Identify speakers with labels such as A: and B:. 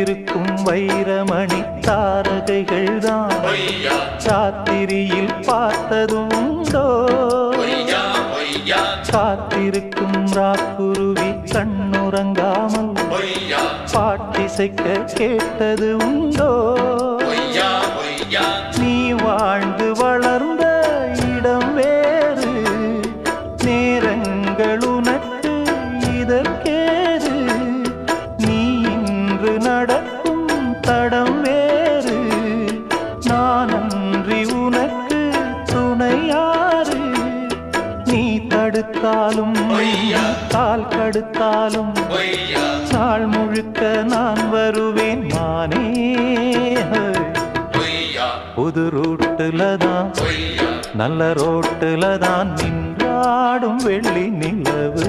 A: பூத்திருக்கும் வைரமணி தாரகைகள் தான் சாத்திரியில் பார்த்ததுண்டோ? காத்திருக்கும் ராக்குருவி கண்ணுறங்காமல் பாட்டிசைக்க கேட்டது உண்டோ நீ வாழ்ந்து வளர்ந்த இடம் வேறு. நேரங்கள் உனக்கு இதற்கேது தடம் வேறு. நான் அன்றி உனக்கு துணையாறு நீ தடுத்தாலும். கால் கடுத்தாலும் நாள் முழுக்க நான் வருவேன்
B: பொய்யா.
A: புது ரூட்டுல தான் நல்ல ரோட்டுல தான் நின்றாடும் வெள்ளி நிலவு.